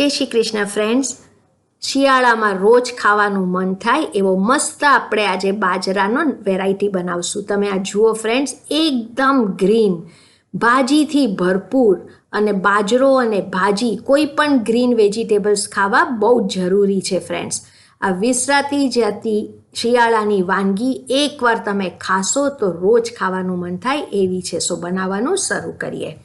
જય શ્રી કૃષ્ણ ફ્રેન્ડ્સ શિયાળામાં રોજ ખાવાનું મન થાય એવો મસ્ત આપણે આજે બાજરાનો વેરાયટી બનાવશું. તમે આ જુઓ ફ્રેન્ડ્સ એકદમ ગ્રીન ભાજીથી ભરપૂર અને બાજરો અને ભાજી કોઈ પણ ગ્રીન વેજીટેબલ્સ ખાવા બહુ જરૂરી છે ફ્રેન્ડ્સ આ વિસરાતી જતી શિયાળાની વાનગી એકવાર તમે ખાશો તો રોજ ખાવાનું મન થાય એવી છે. સો બનાવવાનું શરૂ કરીએ.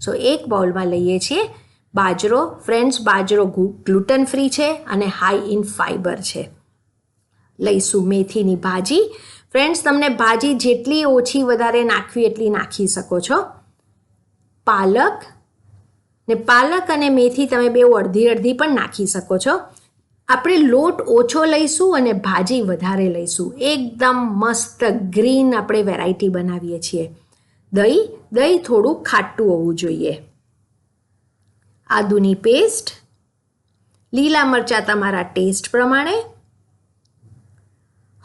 સો એક બાઉલમાં લઈએ છીએ. બાજરો ફ્રેન્ડ્સ બાજરો ગ્લુટન ફ્રી છે અને હાઈ ઇન ફાઈબર છે. લઈશું મેથીની ભાજી. ફ્રેન્ડ્સ તમને ભાજી જેટલી ઓછી વધારે નાખવી એટલી નાખી શકો છો. પાલક ને પાલક અને મેથી તમે બે અડધી અડધી પણ નાખી શકો છો. આપણે લોટ ઓછો લઈશું અને ભાજી વધારે લઈશું. એકદમ મસ્ત ગ્રીન આપણે વેરાયટી બનાવીએ છીએ. દહીં દહીં થોડું ખાટું હોવું જોઈએ. આદુની પેસ્ટ લીલા મરચાં તમારા ટેસ્ટ પ્રમાણે,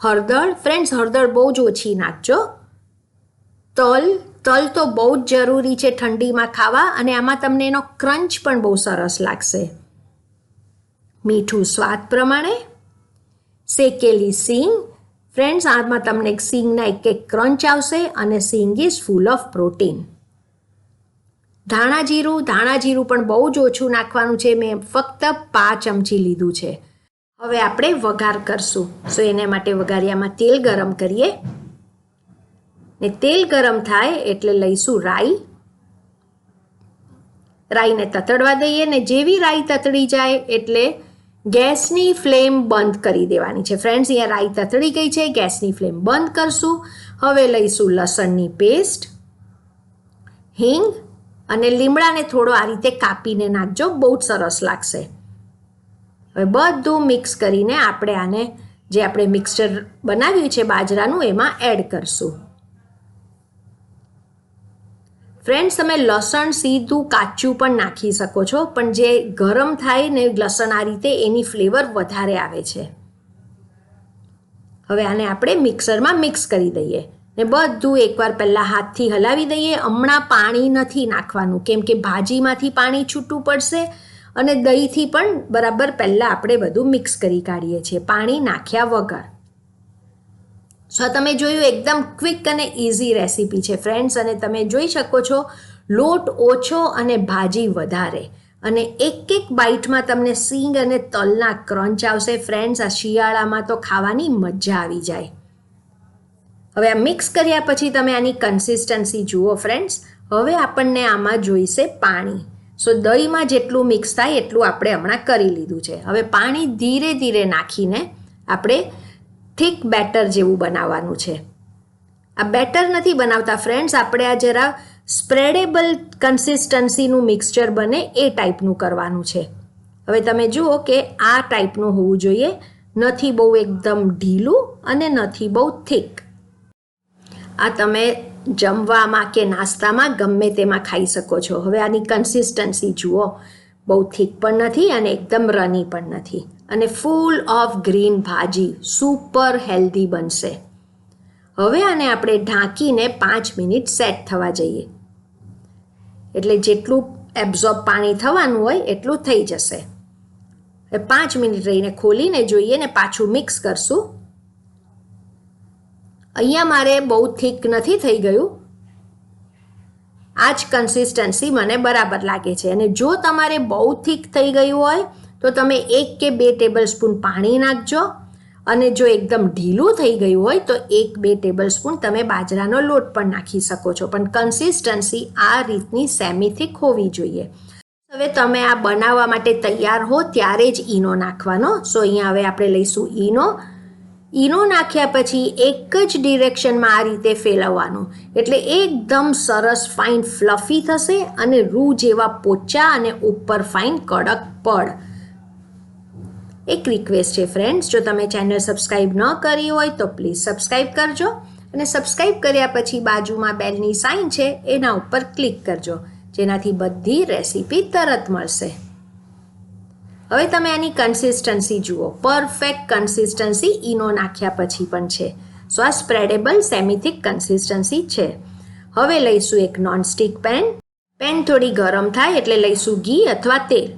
હળદર ફ્રેન્ડ્સ હળદર બહુ જ ઓછી નાખજો. તલ તલ તો બહુ જ જરૂરી છે ઠંડીમાં ખાવા અને આમાં તમને એનો ક્રંચ પણ બહુ સરસ લાગશે. મીઠું સ્વાદ પ્રમાણે, શેકેલી સિંગ ફ્રેન્ડ્સ આમાં તમને સિંગના એક એક ક્રંચ આવશે અને સિંગ ઇઝ ફૂલ ઓફ પ્રોટીન ધાણા જીરું ધાણા જીરું પણ બહુ જ ઓછું નાખવાનું છે. મેં ફક્ત પાંચ ચમચી લીધું છે. હવે આપણે વઘાર કરશું. સો એને માટે વઘારિયામાં તેલ ગરમ કરીએ. ને તેલ ગરમ થાય એટલે લઈશું રાઈ. રાઈને તતડવા દઈએ ને જેવી રાઈ તતડી જાય એટલે ગેસની ફ્લેમ બંધ કરી દેવાની છે. ફ્રેન્ડ્સ, અહીંયા રાઈ તતડી ગઈ છે. ગેસની ફ્લેમ બંધ કરશું. હવે લઈશું લસણની પેસ્ટ. હિંગ. અને લીમડાને થોડો આ રીતે કાપીને નાખજો. બહુ જ સરસ લાગશે. હવે બધું મિક્સ કરીને આપણે આને જે આપણે મિક્સચર બનાવ્યું છે બાજરાનું, એમાં એડ કરશું. ફ્રેન્ડ્સ, તમે લસણ સીધું કાચું પણ નાખી શકો છો, પણ જે ગરમ થાય ને લસણ આ રીતે, એની ફ્લેવર વધારે આવે છે. હવે આને આપણે મિક્સરમાં મિક્સ કરી દઈએ. ને બધું એકવાર પહેલાં હાથથી હલાવી દઈએ. હમણાં પાણી નથી નાખવાનું. કેમ કે ભાજીમાંથી પાણી છૂટું પડશે અને દહીંથી પણ બરાબર પહેલાં આપણે બધું મિક્સ કરી કાઢીએ છીએ, પાણી નાખ્યા વગર. સો તમે જોયું એકદમ ક્વિક અને ઇઝી રેસીપી છે ફ્રેન્ડ્સ, અને તમે જોઈ શકો છો લોટ ઓછો અને ભાજી વધારે. અને એક એક બાઇટમાં તમને સિંગ અને તલના ક્રંચ આવશે. ફ્રેન્ડ્સ, આ શિયાળામાં તો ખાવાની મજા આવી જાય. હવે આ મિક્સ કર્યા પછી તમે આની કન્સિસ્ટન્સી જુઓ ફ્રેન્ડ્સ હવે આપણને આમાં જોઈશે પાણી. સો દહીંમાં જેટલું મિક્સ થાય એટલું આપણે હમણાં કરી લીધું છે. હવે પાણી ધીરે ધીરે નાખીને આપણે થીક બેટર જેવું બનાવવાનું છે. આ બેટર નથી બનાવતા ફ્રેન્ડ્સ આપણે આ જરા સ્પ્રેડેબલ કન્સિસ્ટન્સીનું મિક્સચર બને એ ટાઈપનું કરવાનું છે. હવે તમે જુઓ કે આ ટાઈપનું હોવું જોઈએ. નથી બહુ એકદમ ઢીલું અને નથી બહુ થીક આ તમે જમવામાં કે નાસ્તામાં ગમે તેમાં ખાઈ શકો છો. હવે આની કન્સિસ્ટન્સી જુઓ. બહુ થીક પણ નથી અને એકદમ રની પણ નથી. અને ફૂલ ઓફ ગ્રીન ભાજી સુપર હેલ્ધી બનશે. હવે આને આપણે ઢાંકીને પાંચ મિનિટ સેટ થવા જઈએ. એટલે જેટલું એબ્ઝોર્બ પાણી થવાનું હોય એટલું થઈ જશે. પાંચ મિનિટ રહીને ખોલીને જોઈએ ને પાછું મિક્સ કરશું. અહીંયા મારે બહુ થીક નથી થઈ ગયું. આ જ કન્સિસ્ટન્સી મને બરાબર લાગે છે. અને જો તમારે બહુ થીક થઈ ગયું હોય, તો તમે એક કે બે ટેબલ સ્પૂન પાણી નાખજો. અને જો એકદમ ઢીલું થઈ ગયું હોય, તો એક બે ટેબલ સ્પૂન તમે બાજરાનો લોટ પણ નાખી શકો છો. પણ કન્સિસ્ટન્સી આ રીતની સેમી થીક હોવી જોઈએ. હવે તમે આ બનાવવા માટે તૈયાર હો, ત્યારે જ ઈનો નાખવાનો. સો અહીંયા હવે આપણે લઈશું ઈનો. ઈનો નાખ્યા પછી એક જ ડિરેક્શનમાં આ રીતે ફેલાવવાનું. એટલે એકદમ સરસ ફાઇન ફ્લફી થશે અને રૂ જેવા પોચા અને ઉપર ફાઇન કડક પડ. એક રિક્વેસ્ટ છે ફ્રેન્ડ્સ જો તમે ચેનલ સબસ્ક્રાઈબ ન કરી હોય તો પ્લીઝ સબસ્ક્રાઈબ કરજો અને સબસ્ક્રાઈબ કર્યા પછી બાજુમાં બેલની સાઇન છે, એના ઉપર ક્લિક કરજો. જેનાથી બધી રેસીપી તરત મળશે. હવે તમે આની કન્સિસ્ટન્સી જુઓ. પરફેક્ટ કન્સિસ્ટન્સી ઈનો નાખ્યા પછી પણ છે. સો આ સ્પ્રેડેબલ સેમિથિક કન્સિસ્ટન્સી છે. હવે લઈશું એક નોનસ્ટિક પેન પેન થોડી ગરમ થાય એટલે લઈશું ઘી અથવા તેલ.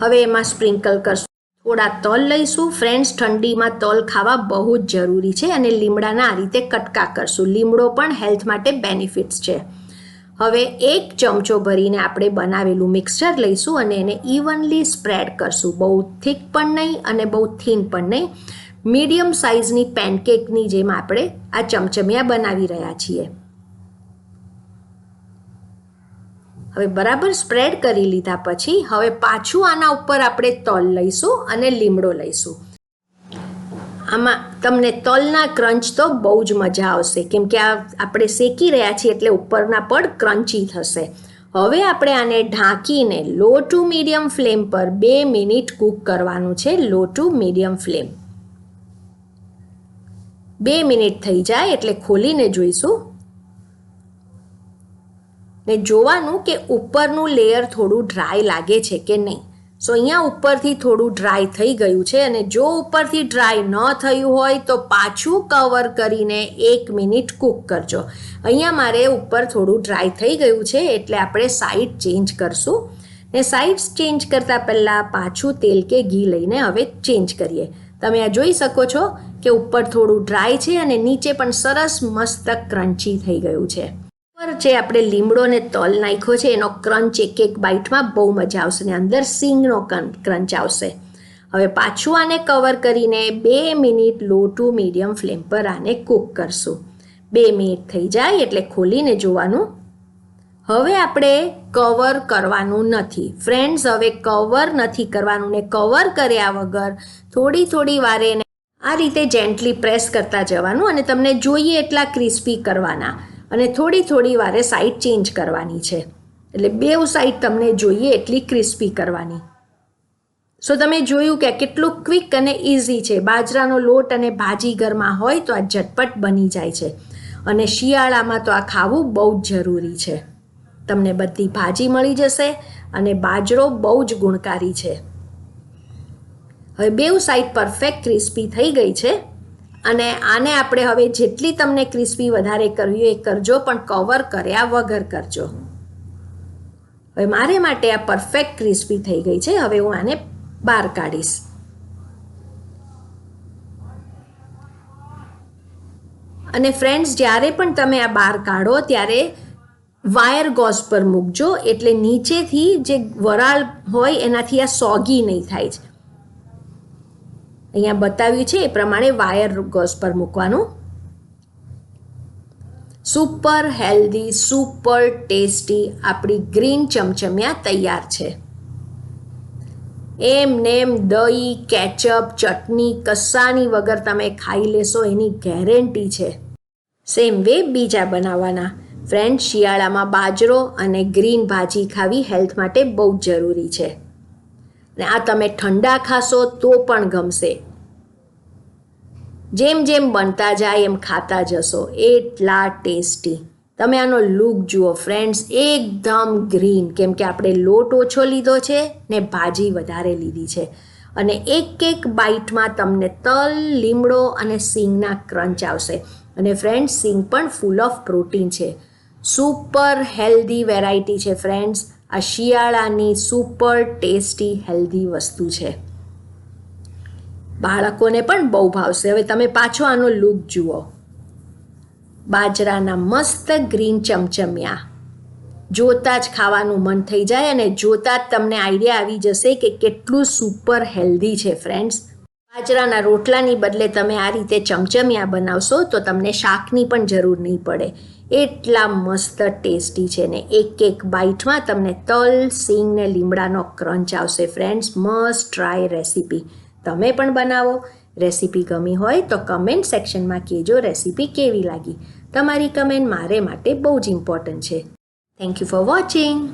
હવે એમાં સ્પ્રિંકલ કરશું. થોડા તલ લઈશું. ફ્રેન્ડ્સ ઠંડીમાં તલ ખાવા બહુ જ જરૂરી છે અને લીમડાના આ રીતે કટકા કરશું. લીમડો પણ હેલ્થ માટે બેનિફિટ્સ છે. હવે એક ચમચો ભરીને આપણે બનાવેલું મિક્સચર લઈશું અને એને ઇવનલી સ્પ્રેડ કરશું. બહુ થીક પણ નહીં અને બહુ થીન પણ નહીં. મીડિયમ સાઇઝની પેનકેકની જેમ આપણે આ ચમચમિયા બનાવી રહ્યા છીએ. હવે બરાબર સ્પ્રેડ કરી લીધા પછી હવે પાછું આના ઉપર આપણે તલ લઈશું અને લીમડો લઈશું. આમાં તમને તલના ક્રંચ તો બહુ જ મજા આવશે. કેમ કે આ આપણે શેકી રહ્યા છીએ એટલે ઉપરના પડ ક્રંચી થશે. હવે આપણે આને ઢાંકીને લો ટુ મીડિયમ ફ્લેમ પર બે મિનિટ કૂક કરવાનું છે. લો ટુ મીડિયમ ફ્લેમ બે મિનિટ થઈ જાય એટલે ખોલીને જોઈશું. ને જોવાનું કે ઉપરનું લેયર થોડું ડ્રાય લાગે છે કે નહીં. સો અહીંયા ઉપરથી થોડું ડ્રાય થઈ ગયું છે અને જો ઉપરથી ડ્રાય ન થયું હોય તો પાછું કવર કરીને એક મિનિટ કૂક કરજો. અહીંયા મારે ઉપર થોડું ડ્રાય થઈ ગયું છે એટલે આપણે સાઈડ ચેન્જ કરશું. ને સાઈડ્સ ચેન્જ કરતાં પહેલાં પાછું તેલ કે ઘી લઈને હવે ચેન્જ કરીએ. તમે આ જોઈ શકો છો કે ઉપર થોડું ડ્રાય છે અને નીચે પણ સરસ મસ્ત ક્રન્ચી થઈ ગયું છે. જે આપણે લીમડો ને તલ નાખ્યો છે, એનો ક્રંચ એક એક બાઇટમાં બહુ મજા આવશે ને અંદર સિંગનો ક્રંચ આવશે. હવે પાછું આને કવર કરીને બે minute low to medium flame પર આને કૂક કરશું. બે મિનિટ થઈ જાય એટલે ખોલીને જોવાનું. હવે આપણે કવર કરવાનું નથી. ફ્રેન્ડ્સ હવે કવર નથી કરવાનું ને કવર કર્યા વગર થોડી થોડી વારે એને આ રીતે જેન્ટલી પ્રેસ કરતા જવાનું અને તમને જોઈએ એટલા ક્રિસ્પી કરવાના. અને થોડી થોડી વારે સાઈડ ચેન્જ કરવાની છે. એટલે બેઉ સાઈડ તમને જોઈએ એટલી ક્રિસ્પી કરવાની. સો તમે જોયું કે કેટલું ક્વિક અને ઇઝી છે. બાજરાનો લોટ અને ભાજી ઘરમાં હોય તો આ ઝટપટ બની જાય છે. અને શિયાળામાં તો આ ખાવું બહુ જ જરૂરી છે. તમને બધી ભાજી મળી જશે અને બાજરો બહુ જ ગુણકારી છે. હવે બેઉ સાઈડ પરફેક્ટ ક્રિસ્પી થઈ ગઈ છે. અને આને આપણે હવે જેટલી તમને ક્રિસ્પી વધારે કરવી એ કરજો, પણ કવર કર્યા વગર કરજો. હવે મારે માટે આ પરફેક્ટ ક્રિસ્પી થઈ ગઈ છે. હવે હું આને બહાર કાઢીશ. અને ફ્રેન્ડ્સ જ્યારે પણ તમે આ બહાર કાઢો, ત્યારે વાયર ગોઝ પર મૂકજો. એટલે નીચેથી જે વરાળ હોય, એનાથી આ સોગી નહીં થાય છે. અહીંયા બતાવ્યું છે એ પ્રમાણે વાયર ગોઝ પર મૂકવાનું. સુપર હેલ્ધી સુપર ટેસ્ટી આપણી ગ્રીન ચમચમિયા તૈયાર છે. એમ નેમ દહીં કેચઅપ ચટણી, કસાની વગર તમે ખાઈ લેશો એની ગેરંટી છે. સેમ વે બીજા બનાવવાના. ફ્રેન્ડ શિયાળામાં બાજરો અને ગ્રીન ભાજી ખાવી હેલ્થ માટે બહુ જ જરૂરી છે. અને આ તમે ઠંડા ખાશો તો પણ ગમશે. જેમ જેમ બનતા જાય એમ ખાતા જશો. એટલા ટેસ્ટી. તમે આનો લુક જુઓ ફ્રેન્ડ્સ, એકદમ ગ્રીન. કેમ કે આપણે લોટ ઓછો લીધો છે ને ભાજી વધારે લીધી છે. અને એક એક બાઇટમાં તમને તલ, લીમડો અને સિંગના ક્રંચ આવશે. અને ફ્રેન્ડ્સ, સિંગ પણ ફૂલ ઓફ પ્રોટીન છે. સુપર હેલ્ધી વેરાયટી છે ફ્રેન્ડ્સ. આ શિયાળાની સુપર ટેસ્ટી હેલ્ધી વસ્તુ છે. બાળકોને પણ બહુ ભાવશે. હવે તમે પાછો આનો લુક જુઓ. બાજરાના મસ્ત ગ્રીન ચમચમિયા. જોતા જ ખાવાનું મન થઈ જાય અને જોતા જ તમને આઈડિયા આવી જશે કે કેટલું સુપર હેલ્ધી છે ફ્રેન્ડ્સ બાજરાના રોટલાની બદલે તમે આ રીતે ચમચમિયા બનાવશો તો તમને શાકની પણ જરૂર નહીં પડે. એટલા મસ્ત ટેસ્ટી છે ને. એક એક બાઇટમાં તમને તલ, સિંગ ને લીમડાનો ક્રંચ આવશે. Friends, must try recipe. તમે પણ બનાવો. રેસીપી ગમી હોય તો કમેન્ટ સેક્શનમાં કહેજો રેસીપી કેવી લાગી. તમારી કમેન્ટ મારે માટે બહુ જ ઇમ્પોર્ટન્ટ છે. Thank you for watching